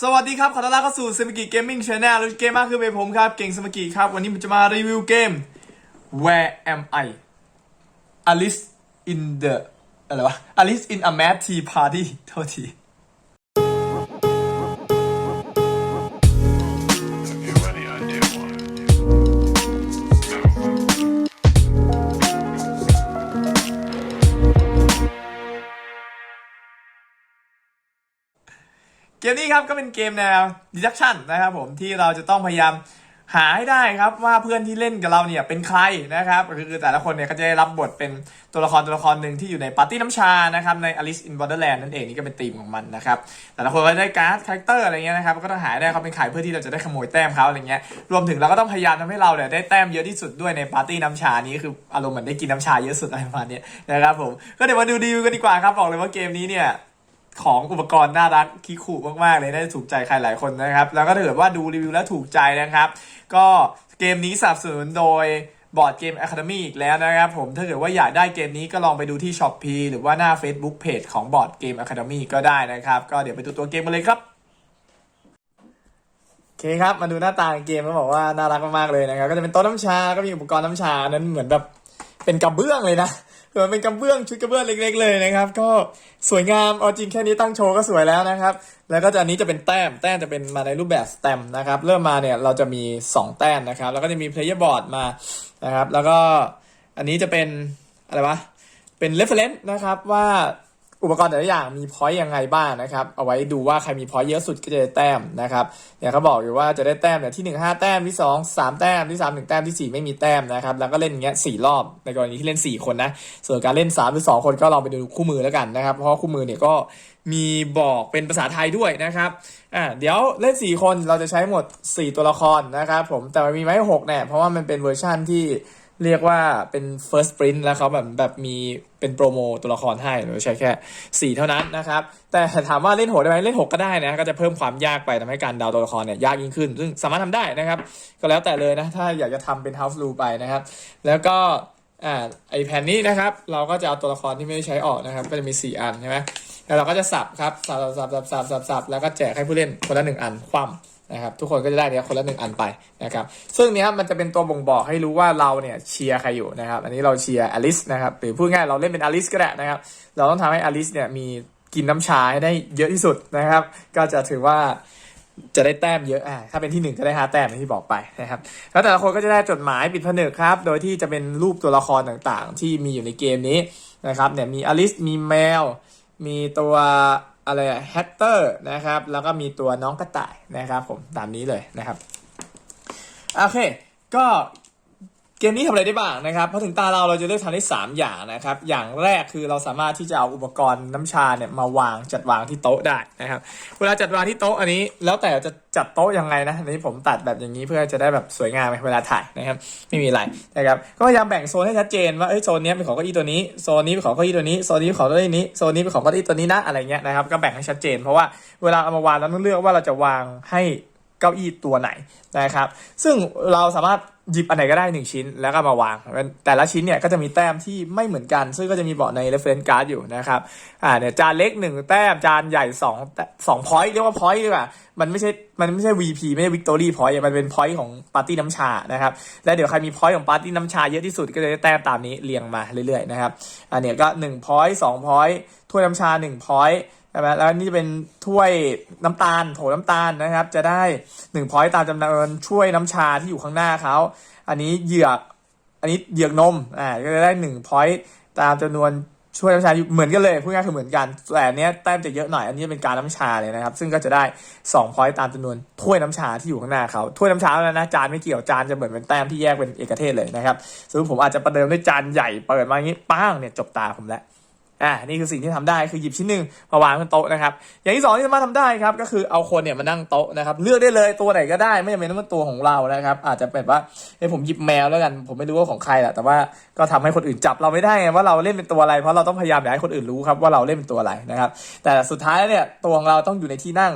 สวัสดีครับ ขอต้อนรับเข้าสู่สมิกิเกมมิ่งชาแนลและเกมมากคือเป็นผมครับ เก่งสมิกิครับ วันนี้ผมจะมารีวิวเกม Where am I Alice in the อะไรวะ Alice in a Mad Tea Party โทษที เกมนี้ครับก็เป็นเกมแนว deduction นะครับผมที่เราจะต้องพยายามหาให้ได้ครับว่าเพื่อนที่เล่นกับเราเนี่ยเป็นใครนะครับคือแต่ละคนเนี่ยก็จะได้รับบทเป็นตัวละครตัวละครหนึ่งที่อยู่ในปาร์ตี้น้ำชานะครับใน Alice in Borderland นั่นเองนี่ก็เป็นธีมของมันนะครับแต่ละคนก็ได้การ์ดคาแรคเตอร์อะไรเงี้ยนะครับก็ต้องหาได้เขาเป็นใครเพื่อที่เราจะได้ขโมยแต้มเขาอะไรเงี้ยรวมถึงเราก็ต้องพยายามทำให้เราเนี่ยได้แต้มเยอะที่สุดด้วยในปาร์ตี้น้ำชานี้คืออารมณ์เหมือนได้กินน้ำชาเยอะสุดอะไรประมาณนี้นะครับผมก็เดี๋ยวมาดูดีกันดีกว่าครับบอกเลยว่าเกมนี้เนี่ย ของอุปกรณ์น่ารักคิคูมากๆเลยน่าจะถูกใจใครหลายคนนะครับ แล้วก็ถ้าเกิดว่าดูรีวิวแล้วถูกใจนะครับ ก็เกมนี้สนับสนุนโดยบอร์ดเกม Academy อีกแล้วนะครับผมถ้าเกิดว่าอยากได้เกมนี้ก็ลองไปดูที่ s h อ p e e หรือว่าหน้า Facebook Page ของบอร์ดเกม Academy ก็ได้นะครับ ก็เดี๋ยวไปดูตัวเกมกันเลยครับโอเคครับมาดูหน้าตาเกมก็บอกว่าน่ารักมากๆเลยนะครับ ก็จะเป็นโต๊ะน้ำชา ก็มีอุปกรณ์น้ำชานั้นเหมือนแบบเป็นกระเบื้องเลยนะ เหมือนเป็นกระเบื้องชุดกระเบื้องเล็ก ๆ เลยนะครับ ก็สวยงามเอาจริงแค่นี้ตั้งโชว์ก็สวยแล้วนะครับ แล้วก็จะอันนี้จะเป็นแต้มแต้มจะเป็นมาในรูปแบบสแตมนะครับ เริ่มมาเนี่ยเราจะมี 2 แต้มนะครับ แล้วก็จะมีเพลเยอร์บอร์ดมานะครับ แล้วก็อันนี้จะเป็นอะไรวะเป็นเรฟเฟลนซ์นะครับว่า อุปกรณ์แต่ละอย่างมีพอยต์ยังไงบ้างนะครับ เอาไว้ดูว่าใครมีพอยต์เยอะสุดก็จะได้แต้มนะครับเนี่ยเขาบอกอยู่ว่าจะได้แต้มเนี่ยที่1 5 แต้มที่ 2 3 แต้มที่3 1แต้มที่ 4 ไม่มีแต้มนะครับ แล้วก็เล่นอย่างเงี้ยสี่รอบ ในกรณีที่เล่น 4 คนนะ ส่วนการเล่น3หรือ2คนก็ลองไปดูคู่มือแล้วกันนะครับ เพราะคู่มือเนี่ยก็มีบอกเป็นภาษาไทยด้วยนะครับ อ่า เดี๋ยวเล่น 4 คนเราจะใช้หมด 4 ตัวละครนะครับผม แต่มันมีไหมหกเนี่ย เพราะว่ามันเป็นเวอร์ชั่นที่ เรียกว่าเป็น first print แล้วเขาแบบแบบมีเป็นโปรโมตัวละครให้เราใช้แค่ 4 เท่านั้นนะครับ แต่ถามว่าเล่นโหดได้ไหมเล่น 6 ก็ได้นะ ก็จะเพิ่มความยากไปทำให้การดาวตัวละครเนี่ยยากยิ่งขึ้น ซึ่งสามารถทำได้นะครับ ก็แล้วแต่เลยนะ ถ้าอยากจะทำเป็น house rule ไปนะครับ แล้วก็อ่าไอแผ่นนี้นะครับ เราก็จะเอาตัวละครที่ไม่ได้ใช้ออกนะครับ ก็จะมี 4 อันใช่ไหมแล้วเราก็จะสับครับ สับสับสับสับสับสับแล้วก็แจกให้ผู้เล่นคนละหนึ่งอันคว่ำ นะครับทุกคนก็จะได้เนี้ยคนละหนึ่งอันไปนะครับซึ่งเนี้ยมันจะเป็นตัวบ่งบอกให้รู้ว่าเราเนี่ยเชียร์ใครอยู่นะครับอันนี้เราเชียร์อลิสนะครับหรือพูดง่ายเราเล่นเป็นอลิสก็ได้นะครับเราต้องทำให้อลิสเนี่ยมีกินน้ำชาให้ได้เยอะที่สุดนะครับ ก็จะถือว่าจะได้แต้มเยอะอ่าถ้าเป็นที่หนึ่งก็ได้ห้าแต้มที่บอกไปนะครับ แล้วแต่ละคนก็จะได้จดหมายปิดผนึกครับ โดยที่จะเป็นรูปตัวละครต่างๆ ที่มีอยู่ในเกมนี้นะครับ เนี่ยมีอลิส มีแมว มีตัว อะไรแฮตเตอร์นะครับ แล้วก็มีตัวน้องกระต่ายนะครับผมตามนี้เลยนะครับ โอเค ก็ เกมนี้ทำอะไรได้บ้างนะครับพอถึงตาเราเราจะเลือกทำได้ 3 อย่างนะครับ อย่างแรกคือเราสามารถที่จะเอาอุปกรณ์น้ำชาเนี่ยมาวางจัดวางที่โต๊ะได้นะครับ เวลาจัดวางที่โต๊ะอันนี้ แล้วแต่จะจัดโต๊ะยังไงนะอันนี้ผมตัดแบบอย่างนี้เพื่อจะได้แบบสวยงามเวลาถ่ายนะครับ ไม่มีอะไรนะครับ ก็พยายามแบ่งโซนให้ชัดเจนว่าเอ้ยโซนนี้เป็นของเก้าอี้ตัวนี้ โซนนี้เป็นของเก้าอี้ตัวนี้ โซนนี้เป็นของเก้าอี้นี้ โซนนี้เป็นของเก้าอี้ตัวนี้นะ อะไรเงี้ยนะครับ ก็แบ่งให้ชัดเจน เพราะว่าเวลาเอามาวางเราต้องเลือกว่าเราจะวางให้เก้าอี้ตัวไหนนะครับ ซึ่งเราสามารถ หยิบอันไหนก็ได้หนึ่งชิ้นแล้วก็มาวาง แต่ละชิ้นเนี่ยก็จะมีแต้มที่ไม่เหมือนกัน ซึ่งก็จะมีบอกใน reference card อยู่นะครับอ่าเนี่ยจานเล็กหนึ่งแต้มจานใหญ่สองสอง point เรียกว่า point ดีกว่ามันไม่ใช่มันไม่ใช่ VP ไม่ใช่ victory point มันเป็น point ของปาร์ตี้น้ำชานะครับแล้วเดี๋ยวใครมี point ของปาร์ตี้น้ำชาเยอะที่สุดก็จะได้แต้มตามนี้เรียงมาเรื่อยๆนะครับอันเนี้ยก็หนึ่ง point สอง point ถ้วยน้ำชาหนึ่ง point ใช่ไหมแล้วนี่จะเป็นถ้วยน้ำตาล โถน้ำตาลนะครับ จะได้หนึ่งพอยต์ตามจำนวนช่วยน้ำชาที่อยู่ข้างหน้าเขา อันนี้เหยือก อันนี้เหยือกนม อ่า ก็จะได้หนึ่งพอยต์ตามจำนวนช่วยน้ำชาเหมือนกันเลยพูดง่ายคือเหมือนกันแต่อันเนี้ยแต้มจะเยอะหน่อย อันนี้เป็นการน้ำชาเลยนะครับ ซึ่งก็จะได้2พอยต์ตามจำนวนถ้วยน้ำชาที่อยู่ข้างหน้าเขาถ้วยน้ำชาแล้วนะจานไม่เกี่ยวจานจะเหมือนเป็นแต้มที่แยกเป็นเอกเทศเลยนะครับซึ่งผมอาจจะประเดิมด้วยจานใหญ่เปิดมาอย่างนี้ป้างเนี่ยจบตาผมแล้ว อ่านี่คือสิ่งที่ทำได้คือหยิบชิ้นหนึ่งมาวางบนโต๊ะนะครับอย่างที่สองที่สามารถทำได้ครับก็คือเอาคนเนี่ยมานั่งโต๊ะนะครับเลือกได้เลยตัวไหนก็ได้ไม่จำเป็นต้องเป็นตัวของเรานะครับอาจจะเป็นว่าเอ้ยผมหยิบแมวแล้วกัน ผมไม่รู้ว่าของใครแหละแต่ว่าก็ทำให้คนอื่นจับเราไม่ได้ไงว่าเราเล่นเป็นตัวอะไรเพราะเราต้องพยายามอยากให้คนอื่นรู้ครับว่าเราเล่นเป็นตัวอะไรนะครับแต่สุดท้ายเนี่ยตัวของเราต้องอยู่ในที่นั่ง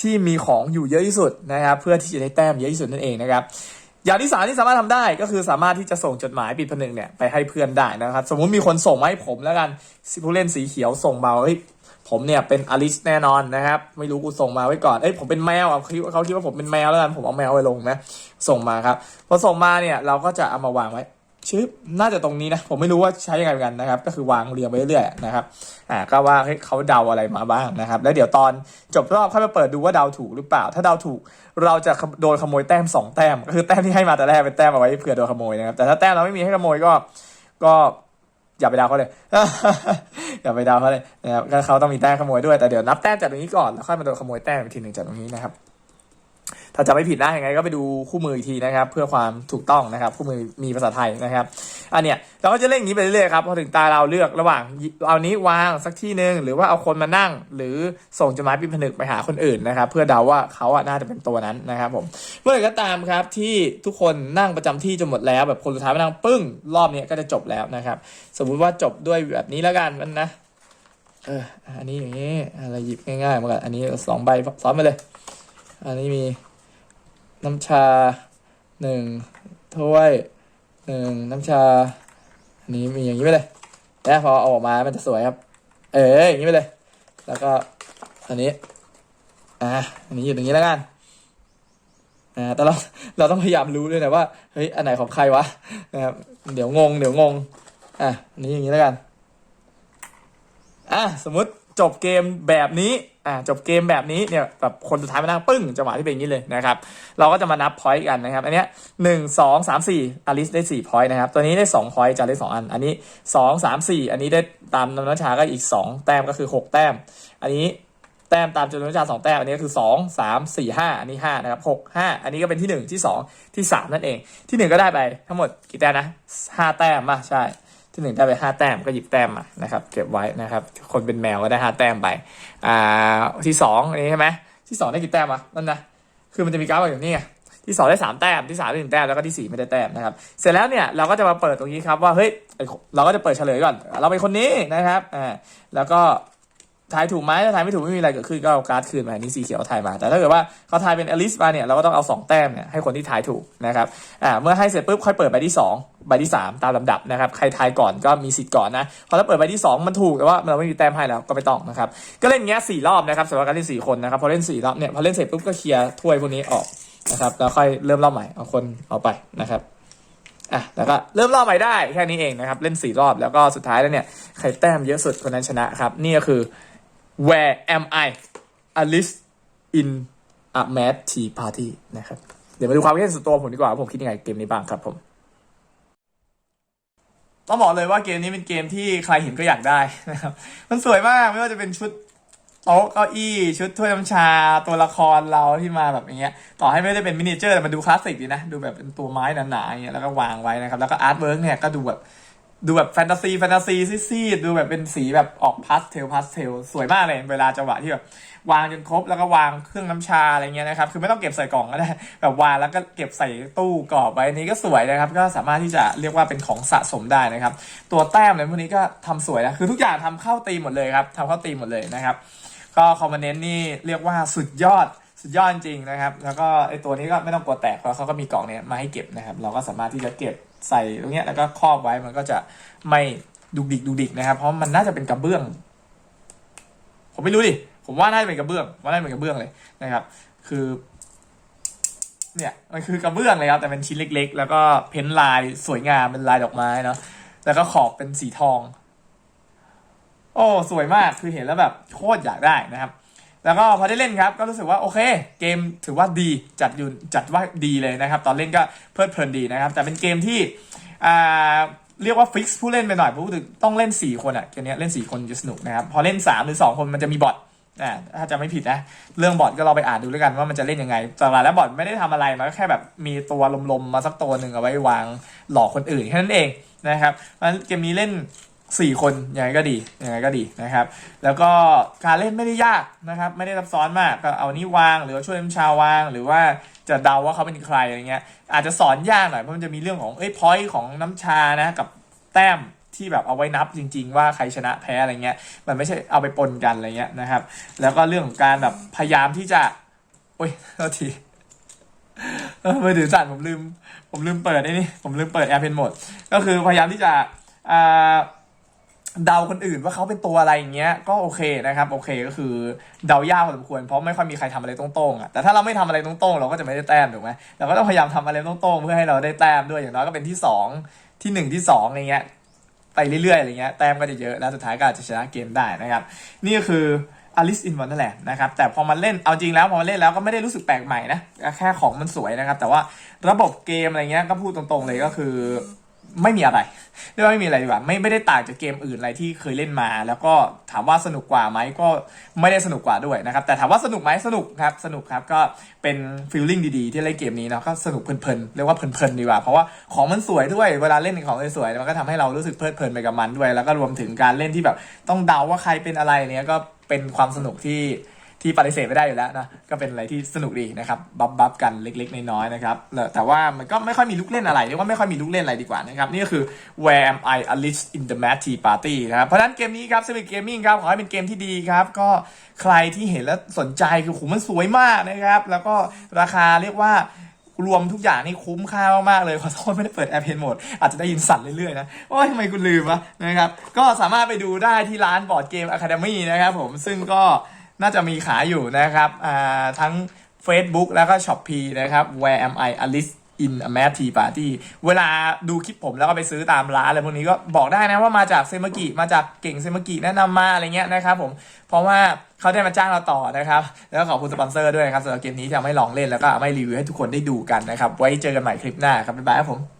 ที่มีของอยู่เยอะที่สุดนะครับเพื่อที่จะได้แต้มเยอะที่สุดนั่นเองนะครับ อย่างที่สามที่สามารถทำได้ก็คือสามารถที่จะส่งจดหมายปิดผนึกเนี่ยไปให้เพื่อนได้นะครับ สมมุติมีคนส่งมาให้ผมแล้วกันผู้เล่นสีเขียวส่งมาเฮ้ยผมเนี่ยเป็นอลิสแน่นอนนะครับ ไม่รู้กูส่งมาไว้ก่อนเอ้ยผมเป็นแมวอะเขาเขาคิดว่าผมเป็นแมวแล้วกันผมเอาแมวไปลงนะส่งมาครับพอส่งมาเนี่ยเราก็จะเอามาวางไว้ ชื่อน่าจะตรงนี้นะ ผมไม่รู้ว่าใช้ยังไงเหมือนกันนะครับ ก็คือวางเรียงไปเรื่อยๆนะครับ อ่า ก็ว่าเฮ้ยเขาเดาอะไรมาบ้างนะครับ แล้วเดี๋ยวตอนจบรอบค่อยมาเปิดดูว่าเดาถูกหรือเปล่า ถ้าเดาถูกเราจะโดนขโมยแต้มสองแต้ม ก็คือแต้มที่ให้มาแต่แรกเป็นแต้มเอาไว้เผื่อโดนขโมยนะครับ แต่ถ้าแต้มเราไม่มีให้ขโมยก็ ก็อย่าไปเดาเขาเลย อย่าไปเดาเขาเลยนะครับก็เขาต้องมีแต้มขโมยด้วย แต่เดี๋ยวนับแต้มจากตรงนี้ก่อนแล้วค่อยมาโดนขโมยแต้มอีกทีหนึ่งจากตรงนี้นะครับ ถ้าจะไม่ผิดนะยังไงก็ไปดูคู่มืออีกทีนะครับ เพื่อความถูกต้องนะครับ คู่มือมีภาษาไทยนะครับอันเนี้ยเราก็จะเล่นอย่างนี้ไปเรื่อยๆครับพอถึงตาเราเลือกระหว่างเอานี้วางสักที่หนึ่งหรือว่าเอาคนมานั่ง หรือส่งจดหมายปิดผนึกไปหาคนอื่นนะครับ เพื่อเดาว่าเขาอะน่าจะเป็นตัวนั้นนะครับผมเมื่อไหร่ก็ตามครับที่ทุกคนนั่งประจำที่จนหมดแล้ว แบบคนสุดท้ายมานั่งปึ้งรอบนี้ก็จะจบแล้วนะครับ สมมุติว่าจบด้วยแบบนี้แล้วกันมันนะเอออันนี้อย่างนี้อะไรหยิบง่ายๆมาก่อนอันนี้สองใบซ้อนไปเลย อันนี้มี น้ำชาหนึ่งถ้วยหนึ่งน้ำชา อันนี้มีอย่างนี้ไปเลยนะพอเอาออกมา มันจะสวยครับ เอออย่างนี้ไปเลย แล้วก็อันนี้ อ่า อันนี้อยู่ตรงนี้แล้วกัน อ่า แต่เรา เราต้องพยายามรู้ด้วยนะว่า เฮ้ย อันไหนของใครวะ นะครับ เดี๋ยวงง เดี๋ยวงง อะอันนี้อย่างนี้แล้วกัน อะ สมมุติจบเกมแบบนี้อะจบเกมแบบนี้เนี่ยแบบคนสุดท้ายมานั่งปึ้งจังหวะที่เป็นอย่างนี้เลยนะครับเราก็จะมานับพอยต์กันนะครับอันเนี้ยหนึ่งสองสามสี่อลิสได้สี่พอยต์นะครับตัวนี้ได้สองพอยต์จะได้สองอัน อันนี้สองสามสี่อันนี้ได้ตามน้ำชาก็อีกสองแต้มก็คือหกแต้ม อันนี้แต้มตามจำนวนน้ำชาสองแต้มอันนี้ก็คือสองสามสี่ห้าอันนี้ห้านะครับหกห้าอันนี้ก็เป็นที่หนึ่งที่สองที่สามนั่นเอง ที่หนึ่งก็ได้ไปทั้งหมดกี่แต้มนะห้าแต้มมาใช่ ที่หนึ่งได้ไปห้าแต้มก็หยิบแต้มมานะครับเก็บไว้นะครับ คนเป็นแมวก็ได้ห้าแต้มไปอ่าที่สองนี่ใช่ไหมที่สองได้กี่แต้มอะนั่นนะคือมันจะมีกราฟแบบนี้ไงที่สองได้สามแต้มที่สามได้หนึ่งแต้มแล้วก็ที่สี่ไม่ได้แต้มนะครับเสร็จแล้วเนี่ยเราก็จะมาเปิดตรงนี้ครับว่าเฮ้ยเราก็จะเปิดเฉลยก่อน เราเป็นคนนี้นะครับอ่าแล้วก็ ทายถูกไหมถ้าทายไม่ถูกไม่มีอะไรเกิดขึ้นก็เอาการ์ดคืนมาอันนี่สีเขียวทายมา แต่ถ้าเกิดว่าเขาทายเป็นอลิสมาเนี่ยเราก็ต้องเอาสองแต้มเนี่ยให้คนที่ทายถูกนะครับอ่าเมื่อให้เสร็จปุ๊บค่อยเปิดใบที่ 2 ใบที่ 3 ตามลำดับนะครับใครทายก่อนก็มีสิทธิ์ก่อนนะพอถ้าเปิดใบที่ 2 มันถูกแต่ว่าเราไม่มีแต้มให้แล้วก็ไม่ต้องนะครับก็เล่นเงี้ยสี่รอบนะครับสำหรับการเล่นสี่คนนะครับพอเล่นสี่รอบเนี่ยพอเล่นเสร็จปุ๊บก็เคลียร์ถ้วยพวกนี้ออกนะครับแล้วค่อยเริ่มรอบใหม่เอาคนเอาไปนะครับอะแล้วก็เริ่มรอบใหม่ได้แค่นี้เองนะครับ เล่นสี่รอบแล้วก็สุดท้ายแล้วเนี่ย ใครแต้มเยอะสุดคนนั้นชนะครับ นี่ก็คือ where am I Alice in a mad tea party นะครับ เดี๋ยวมาดูความคิดเห็นส่วนตัวผมดีกว่าว่า ผมคิดยังไงเกมนี้บ้างครับผม ต้องบอกเลยว่าเกมนี้เป็นเกมที่ใครเห็นก็อยากได้นะครับ มันสวยมากไม่ว่าจะเป็นชุดโต๊ะเก้าอี้ชุดถ้วยน้ำชาตัวละครเราที่มาแบบอย่างเงี้ย ต่อให้ไม่ได้เป็นมินิเจอร์แต่มันดูคลาสสิกดีนะ ดูแบบเป็นตัวไม้หนาๆอย่างเงี้ยแล้วก็วางไว้นะครับ แล้วก็อาร์ตเวิร์กเนี่ยก็ดูแบบ ดูแบบแฟนตาซีแฟนตาซีซีดๆดูแบบเป็นสีแบบออกพาสเทลพาสเทลสวยมากเลยเวลาจังหวะที่แบบวางจนครบแล้วก็วางเครื่องน้ำชาอะไรเงี้ยนะครับคือไม่ต้องเก็บใส่กล่องก็ได้แบบวางแล้วก็เก็บใส่ตู้กรอบไว้นี้ก็สวยนะครับ ก็สามารถที่จะเรียกว่าเป็นของสะสมได้นะครับ ตัวแต้มอะไรพวกนี้ก็ทำสวยนะคือทุกอย่างทำเข้าตีมหมดเลยครับทำเข้าตีมหมดเลยนะครับ ก็คอมมานเนนต์นี่เรียกว่าสุดยอด สุดยอดจริงนะครับ แล้วก็ไอตัวนี้ก็ไม่ต้องกลัวแตกเพราะเขาก็มีกล่องเนี้ยมาให้เก็บนะครับ เราก็สามารถที่จะเก็บใส่ตรงเนี้ยแล้วก็ครอบไว้มันก็จะไม่ดุกดิกดุกดิกนะครับ เพราะมันน่าจะเป็นกระเบื้อง ผมไม่รู้ดิ ผมว่าน่าจะเป็นกระเบื้อง ว่าน่าจะเป็นกระเบื้องเลยนะครับ คือ เนี่ยมันคือกระเบื้องเลยครับ แต่เป็นชิ้นเล็ก ๆ แล้วก็เพ้นท์ลายสวยงามเป็นลายดอกไม้เนาะ แล้วก็ขอบเป็นสีทอง โอ้สวยมาก คือเห็นแล้วแบบโคตรอยากได้นะครับ แล้วก็พอได้เล่นครับก็รู้สึกว่าโอเค เกมถือว่าดีจัดอยู่จัดว่าดีเลยนะครับ ตอนเล่นก็เพลิดเพลินดีนะครับ แต่เป็นเกมที่เรียกว่าฟิกซ์ผู้เล่นไปหน่อยเพราะต้องเล่น 4 คนอะเกมนี้เล่น 4 คนจะสนุกนะครับ พอเล่น 3 หรือ 2 คนมันจะมีบอทอ่าถ้าจะไม่ผิดนะ เรื่องบอทก็เราไปอ่านดูแล้วกันว่ามันจะเล่นยังไงแต่ละแล้วบอทไม่ได้ทำอะไรมันก็แค่แบบมีตัวลมๆมาสักตัวหนึ่งเอาไว้วางหลอกคนอื่นแค่นั้นเองนะครับเพราะเกมนี้เล่น สี่คนยังไงก็ดียังไงก็ดีนะครับ แล้วก็การเล่นไม่ได้ยากนะครับ ไม่ได้ซับซ้อนมากก็เอานี้วางหรือว่าช่วยน้ำชาวาง หรือว่าจะเดาว่าเขาเป็นใครอะไรเงี้ย อาจจะสอนยากหน่อยเพราะมันจะมีเรื่องของเอ้ยพอยต์ของน้ำชานะกับแต้มที่แบบเอาไว้นับจริง ๆ ว่าใครชนะแพ้อะไรเงี้ย มันไม่ใช่เอาไปปนกันอะไรเงี้ยนะครับ แล้วก็เรื่องของการแบบพยายามที่จะโอ้ยโทษทีเออมือถือสั่นผมลืม ผมลืมเปิดไอ้นี่ผมลืมเปิด AirPlane Mode ก็คือพยายามที่จะอ่า เดาคนอื่นว่าเขาเป็นตัวอะไรอย่างเงี้ยก็โอเคนะครับ โอเคก็คือเดายากพอสมควรเพราะไม่ค่อยมีใครทำอะไรตรงๆอะแต่ถ้าเราไม่ทำอะไรตรงๆ เราก็จะไม่ได้แต้มถูกไหมเราก็ต้องพยายามทำอะไรตรงๆ เพื่อให้เราได้แต้มด้วยอย่างน้อยก็เป็นที่สองที่หนึ่งที่สองอะไรเงี้ยไปเรื่อยๆอะไรเงี้ยแต้มก็จะเยอะแล้วสุดท้ายก็อาจจะชนะเกมได้นะครับ นี่ก็คือ Alice in Wonderland นะครับแต่พอมันเล่นเอาจริงแล้วพอมันเล่นแล้วก็ไม่ได้รู้สึกแปลกใหม่นะแค่ของมันสวยนะครับ แต่ว่าระบบเกมอะไรเงี้ยก็พูดตรงๆเลยก็คือ ไม่มีอะไรเรียกว่าไม่มีอะไรดีกว่าไม่ไม่ได้ต่างจากเกมอื่นอะไรที่เคยเล่นมา แล้วก็ถามว่าสนุกกว่าไหมก็ไม่ได้สนุกกว่าด้วยนะครับ แต่ถามว่าสนุกไหมสนุกครับสนุกครับก็เป็นฟีลลิ่งดีๆ ที่เล่นเกมนี้เนาะก็สนุกเพลินๆเรียกว่าเพลินๆดีกว่าเพราะว่าของมันสวยด้วยเวลาเล่นของสวยๆมันก็ทำให้เรารู้สึกเพลิดเพลินไปกับมันด้วย แล้วก็รวมถึงการเล่นที่แบบต้องเดาว่าใครเป็นอะไรเนี้ยก็เป็นความสนุกที่ ที่ปฏิเสธไม่ได้อยู่แล้วนะก็เป็นอะไรที่สนุกดีนะครับบัฟบัฟกันเล็กๆน้อยๆนะครับแต่ว่ามันก็ไม่ค่อยมีลูกเล่นอะไรเรียกว่าไม่ค่อยมีลูกเล่นอะไรดีกว่านะครับนี่ก็คือ Where am I Alice in the Mad Tea Party นะครับเพราะนั้นเกมนี้ครับ Civic Gaming ครับขอให้เป็นเกมที่ดีครับ ก็ใครที่เห็นแล้วสนใจคือโหมันสวยมากนะครับ แล้วก็ราคาเรียกว่ารวมทุกอย่างนี่คุ้มค่ามากๆเลย ขอโทษไม่ได้เปิด Airplane Mode อาจจะได้ยินสั่นเรื่อยๆนะ โอ้ยทำไมกูลืมวะนะครับ ก็สามารถไปดูได้ที่ร้านบอร์ดเกม Academy นะครับผม ซึ่งก็ น่าจะมีขายอยู่นะครับอ่าทั้ง Facebook แล้วก็ s h o p e e นะครับ Where am I Alice in a Mad Tea Party เวลาดูคลิปผมแล้วก็ไปซื้อตามร้านอะไรพวกนี้ก็บอกได้นะว่ามาจากเซมากิมาจากเก่งเซมากิแนะนำมาอะไรเงี้ยนะครับผมเพราะว่าเขาได้มาจ้างเราต่อนะครับ แล้วก็ขอบคุณสปอนเซอร์ด้วยครับสำหรับเกมนี้ที่ทำให้ลองเล่นแล้วก็ไม่รีวิวให้ทุกคนได้ดูกันนะครับ ไว้เจอกันใหม่คลิปหน้าครับบ๊ายบายครับผม